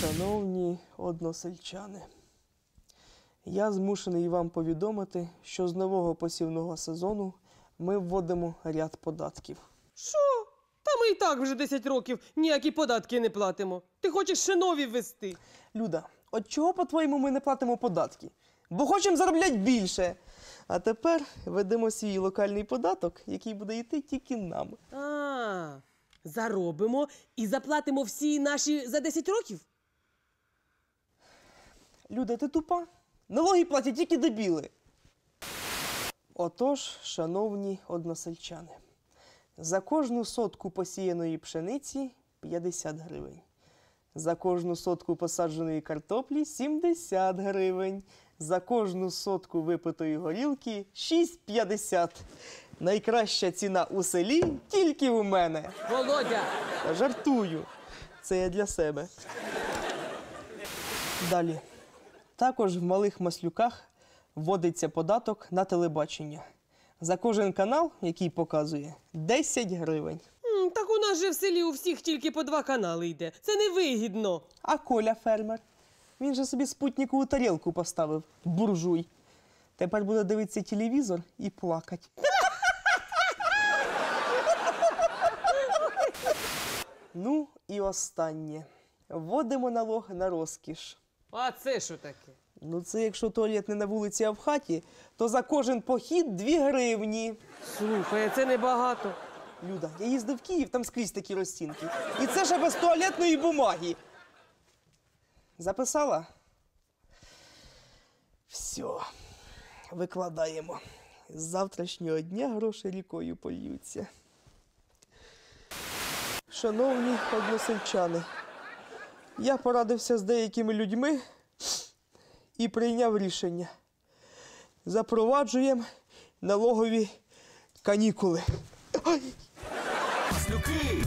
Шановні односельчани, я змушений вам повідомити, що з нового посівного сезону ми вводимо ряд податків. Що? Та ми і так вже 10 років ніякі податки не платимо. Ти хочеш ще нові ввести? Люда, от чого, по-твоєму, ми не платимо податки? Бо хочемо заробляти більше. А тепер ведемо свій локальний податок, який буде йти тільки нам. А, заробимо і заплатимо всі наші за 10 років? Люда, ти тупа? Налоги платять тільки дебіли. Отож, шановні односельчани, за кожну сотку посіяної пшениці 50 гривень. За кожну сотку посадженої картоплі 70 гривень. За кожну сотку випитої горілки 6,50. Найкраща ціна у селі тільки у мене. Володя! Жартую. Це я для себе. Далі. Також в малих маслюках вводиться податок на телебачення. За кожен канал, який показує, 10 гривень. М, так у нас же в селі у всіх тільки по два канали йде. Це невигідно. А Коля фермер. Він же собі спутникову тарілку поставив. Буржуй. Тепер буде дивитися телевізор і плакати. ну і останнє. Вводимо налог на розкіш. А це що таке? Ну, це якщо туалет не на вулиці, а в хаті, то за кожен похід 2 гривні. Слухай, це небагато. Люда, я їздив в Київ, там скрізь такі розцінки. І це ще без туалетної бумаги. Записала? Все. Викладаємо. З завтрашнього дня гроші рікою польються. Шановні односельчани, я порадився з деякими людьми і прийняв рішення. Запроваджуємо налогові канікули. Маслюки,